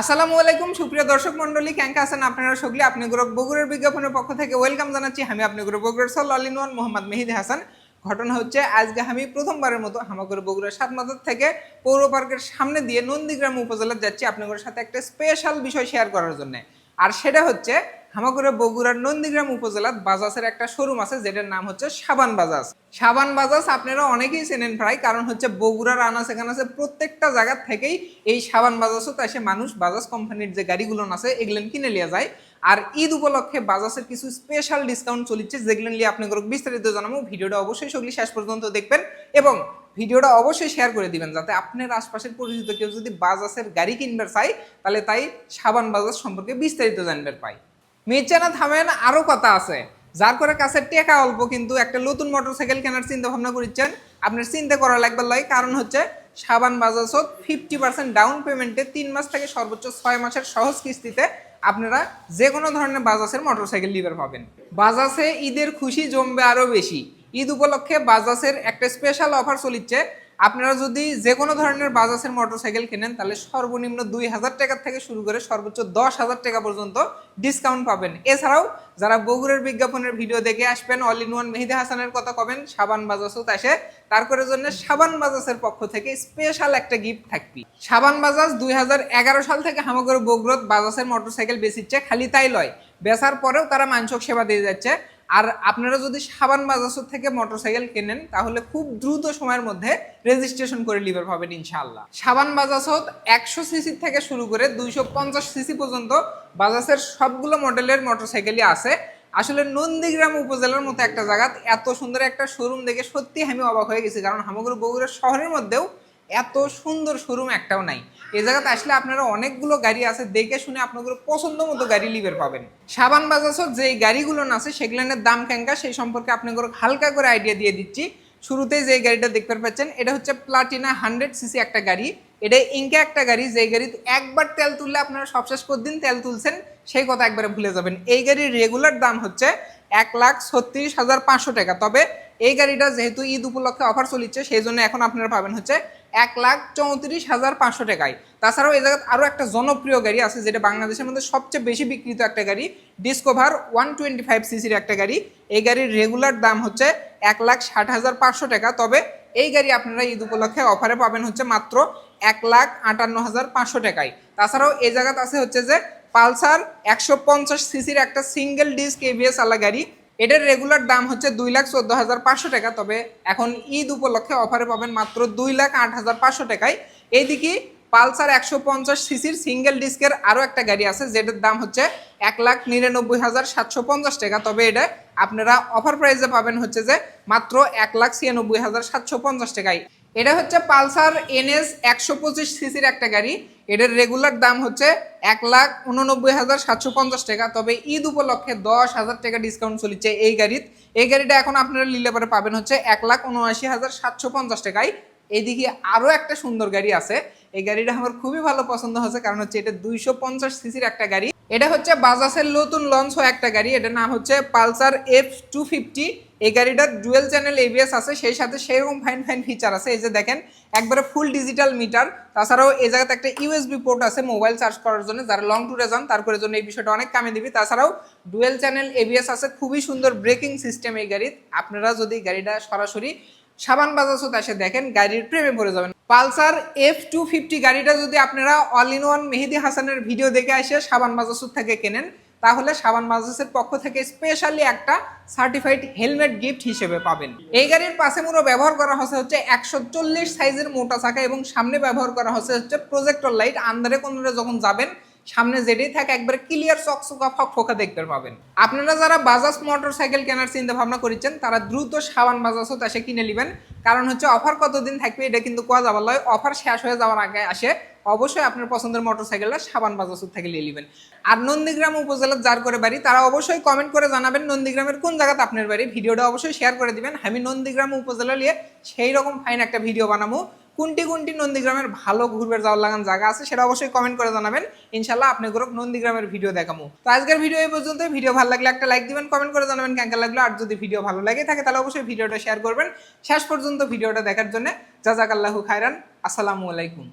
আসসালামু আলাইকুম, সুপ্রিয় দর্শক মন্ডলী ক্যাঙ্ক আছেন আপনারা সকলে আপনি গ্রুপ বগুড়ের বিজ্ঞাপনের পক্ষ থেকে ওয়েলকাম জানাচ্ছি। আমি আপনি গ্রুপ বগুড়ের সল অল ওয়ান মোহাম্মদ মেহিদি হাসান। ঘটনা হচ্ছে, আজকে আমি প্রথমবারের মতো হামাগুড়ি বগুড়ার সাত মাথার থেকে পৌর পার্কের সামনে দিয়ে নন্দীগ্রাম উপজেলায় যাচ্ছি আপনাদের সাথে একটা স্পেশাল বিষয় শেয়ার করার জন্য। আর সেটা হচ্ছে হামাগুড়ে বগুড়ার নন্দীগ্রাম উপজেলার বাজাজের একটা শোরুম আছে, যেটার নাম হচ্ছে সাবান বাজাজ সাবান বাজাজ আপনারা অনেকেই চেনেন প্রায়, কারণ হচ্ছে বগুড়ার আনাচে আছে প্রত্যেকটা জায়গা থেকেই এই সাবান বাজাজও তো এসে মানুষ বাজাজ কোম্পানির যে গাড়িগুলো আছে এগুলো কিনে লিয়া যায়। আর ঈদ উপলক্ষে বাজাজের কিছু স্পেশাল ডিসকাউন্ট চলছে যেগুলো নিয়ে আপনাদের বিস্তারিত জানাব। ভিডিওটা অবশ্যই সকলে শেষ পর্যন্ত দেখবেন এবং ভিডিওটা অবশ্যই শেয়ার করে দিবেন, যাতে আপনার আশপাশের পরিচিত কেউ যদি বাজাজের গাড়ি কিনবার চাই তাহলে তাই সাবান বাজাজ সম্পর্কে বিস্তারিত জানবার পাই মির্জানা থামেন আরও কথা আছে। যার করে কাছে টেকা অল্প, কিন্তু একটা নতুন মোটরসাইকেল কেনার চিন্তা ভাবনা করছেন। আপনার চিন্তা করা লাগবে লয়, কারণ হচ্ছে সাবান বাজাজত ফিফটি পার্সেন্ট ডাউন পেমেন্টে তিন মাস থেকে সর্বোচ্চ ছয় মাসের সহজ কিস্তিতে আপনারা যে কোনো ধরনের বাজাজের মোটরসাইকেল লিভার পাবেন। বাজাজে ঈদের খুশি জমবে আরও বেশি। ঈদ উপলক্ষে বাজাজের একটা স্পেশাল অফার চলিচ্ছে আপনারা যদি যে কোনো ধরনের বাজাজের মোটরসাইকেল কেনেন, তাহলে সর্বনিম্ন দুই হাজার টাকা থেকে শুরু করে সর্বোচ্চ দশ হাজার টাকা পর্যন্ত ডিসকাউন্ট পাবেন। এছাড়াও যারা বগুড়ের বিজ্ঞাপনের ভিডিও দেখে আসবেন অল ইন ওয়ান মেহিদা হাসানের কথা কবেন, সাবান বাজাজও আসে। তার করে জন্য সাবান বাজাজের পক্ষ থেকে স্পেশাল একটা গিফট থাকবে। সাবান বাজাজ দুই হাজার এগারো সাল থেকে হামাগর বগুড়ত বাজাজের মোটরসাইকেল বেচিচ্ছে, খালি তাই লয়। বেচার পরেও তারা মানসক সেবা দিয়ে যাচ্ছে। আর আপনারা যদি সাবান বাজাসর থেকে মোটরসাইকেল কেনেন, তাহলে খুব দ্রুত সময়ের মধ্যে রেজিস্ট্রেশন করে লিভার পাবেন ইনশাআল্লাহ। সাবান বাজাসত একশো সিসি থেকে শুরু করে দুইশো পঞ্চাশ সিসি পর্যন্ত বাজাসের সবগুলো মডেলের মোটরসাইকেলই আছে। আসলে নন্দীগ্রাম উপজেলার মতো একটা জায়গা, এত সুন্দর একটা শোরুম দেখে সত্যি আমি অবাক হয়ে গেছি, কারণ হামগুড়ি বগুড়া শহরের মধ্যেও এত সুন্দর শোরুম একটাও নাই। এ জায়গাতে আসলে আপনারা অনেকগুলো গাড়ি আছে, দেখে শুনে আপনাদের পছন্দ মতো গাড়ি লিভের পাবেন। সাবান বাজাজত যে গাড়িগুলো আছে সেগুলোর দাম কেঙ্কা সেই সম্পর্কে আপনাদের হালকা করে আইডিয়া দিয়ে দিচ্ছি। শুরুতেই যে গাড়িটা দেখতে পাচ্ছেন, এটা হচ্ছে প্লাটিনা হান্ড্রেড সিসি একটা গাড়ি। এটা ইনকা একটা গাড়ি যে গাড়িতে একবার তেল তুললে আপনারা সবশেষ দিন তেল তুলছেন, সেই কথা একবারে ভুলে যাবেন। এই গাড়ির রেগুলার দাম হচ্ছে এক লাখ ছত্রিশ হাজার পাঁচশো টাকা। তবে এই গাড়িটা যেহেতু ঈদ উপলক্ষে অফার চলিচ্ছে সেই জন্য এখন আপনারা পাবেন হচ্ছে এক লাখ চৌত্রিশ হাজার পাঁচশো টাকায়। তাছাড়াও এই জায়গায় আরও একটা জনপ্রিয় গাড়ি আছে, যেটা বাংলাদেশের মধ্যে সবচেয়ে বেশি বিক্রিত একটা গাড়ি ডিসকভার ওয়ান টোয়েন্টি ফাইভ সিসির একটা গাড়ি। এই গাড়ির রেগুলার দাম হচ্ছে এক লাখ ষাট হাজার পাঁচশো টাকা। তবে এই গাড়ি আপনারা ঈদ উপলক্ষে অফারে পাবেন হচ্ছে মাত্র এক লাখ আটান্ন হাজার পাঁচশো টাকায়। তাছাড়াও এই জায়গাতে আছে হচ্ছে যে পালসার একশো পঞ্চাশ সিসির একটা সিঙ্গেল ডিস্ক এবিএস আলা গাড়ি। এটার রেগুলার দাম হচ্ছে দুই লাখ চোদ্দ হাজার পাঁচশো টাকা, তবে এখন ঈদ উপলক্ষে অফারে পাবেন মাত্র দুই লাখ আট হাজার পাঁচশো টাকায়। এইদিকে পালসার একশো পঞ্চাশ সিসির সিঙ্গেল ডিস্কের আরও একটা গাড়ি আছে, যেটার দাম হচ্ছে এক লাখ নিরানব্বই হাজার সাতশো পঞ্চাশ টাকা, তবে এটা আপনারা অফার প্রাইসে পাবেন হচ্ছে যে মাত্র এক লাখ ছিয়ানব্বই হাজার সাতশো পঞ্চাশ টাকায়। এটা হচ্ছে পালসার এনএস একশো পঁচিশ সিসির একটা গাড়ি। এটার রেগুলার দাম হচ্ছে এক লাখ উননব্বই হাজার সাতশো পঞ্চাশ টাকা। তবে ঈদ উপলক্ষে দশ হাজার টাকা ডিসকাউন্ট চলছে এই গাড়ির। এই গাড়িটা এখন আপনারা নিলে পরে পাবেন হচ্ছে এক লাখ উনআশি হাজার সাতশো পঞ্চাশ টাকায়। এইদিকে আরও একটা সুন্দর গাড়ি আছে। এই গাড়িটা আমার খুবই ভালো পছন্দ হয়েছে, কারণ হচ্ছে এটা দুইশো পঞ্চাশ সিসির একটা গাড়ি। এটা হচ্ছে বাজাজের নতুন লঞ্চ হয় একটা গাড়ি, এটার নাম হচ্ছে পালসার এফ টু ফিফটি এই গাড়িটার ডুয়েল চ্যানেল এবিএস আছে, সেই সাথে সেরকম ফাইন ফাইন ফিচার আছে। এই যে দেখেন, একবারে ফুল ডিজিটাল মিটার তাছাড়াও এই জায়গাতে একটা ইউএসবি পোর্ট আছে মোবাইল চার্জ করার জন্য, যারা লং ট্যুরে যান, তার করে জন্য এই বিষয়টা অনেক কামে দিবি। তাছাড়াও ডুয়েল চ্যানেল এবিএস আছে, খুবই সুন্দর ব্রেকিং সিস্টেম এই গাড়ির। আপনারা যদি গাড়িটা সরাসরি সাবান বাজাজত এসে দেখেন গাড়ির প্রেমে পড়ে যাবেন। পালসার এফ টু ফিফটি গাড়িটা যদি আপনারা অল ইন ওয়ান মেহেদি হাসানের ভিডিও দেখে আসে, সাবান মাজাসুর থেকে কেনেন, তাহলে সাবান মাজাসের পক্ষ থেকে স্পেশালি একটা সার্টিফাইড হেলমেট গিফট হিসেবে পাবেন। এই গাড়ির পাশে মুড়ো ব্যবহার করা হচ্ছে হচ্ছে একশো চল্লিশ সাইজের মোটা চাকা এবং সামনে ব্যবহার করা হচ্ছে হচ্ছে প্রজেক্টর লাইট আন্দারে কোনরে যখন যাবেন সামনে যেটাই থাকে, একবার ক্লিয়ার চকচকা ফক দেখতে পাবেন। আপনারা যারা বাজাজ মোটর সাইকেল কেনার চিন্তা ভাবনা করেছেন, তারা দ্রুত সাবান বাজাজও এসে কিনে নেবেন। কারণ হচ্ছে অফার কতদিন থাকবে, এটা কিন্তু কোয়া যাবার লয়। অফার শেষ হয়ে যাওয়ার আগে আসে, অবশ্যই আপনার পছন্দের মোটর সাইকেলটা সাবান বাজাজুর থেকে নিয়ে নেবেন। আর নন্দীগ্রাম উপজেলার যার করে বাড়ি, তারা অবশ্যই কমেন্ট করে জানাবেন নন্দীগ্রামের কোন জায়গাতে আপনার বাড়ি। ভিডিওটা অবশ্যই শেয়ার করে দিবেন। আমি নন্দীগ্রাম উপজেলা নিয়ে সেই রকম ফাইন একটা ভিডিও বানাবো। কোনটি কোনটি নন্দীগ্রামের ভালো ঘুরবে যাওয়ার লাগান জায়গা আছে সেটা অবশ্যই কমেন্ট করে জানাবেন। ইনশাল্লাহ আপনি গ্রুপ নন্দীগ্রামের ভিডিও দেখাবো তো আজকের ভিডিও এই পর্যন্ত ভিডিও ভালো লাগলে একটা লাইক দিবেন কমেন্ট করে জানাবেন কেমন লাগল। আর যদি ভিডিও ভালো লাগে থাকে তাহলে অবশ্যই ভিডিওটা শেয়ার করবেন। শেষ পর্যন্ত ভিডিওটা দেখার জন্য জাজাকাল্লাহু খায়রান। আসসালামু আলাইকুম।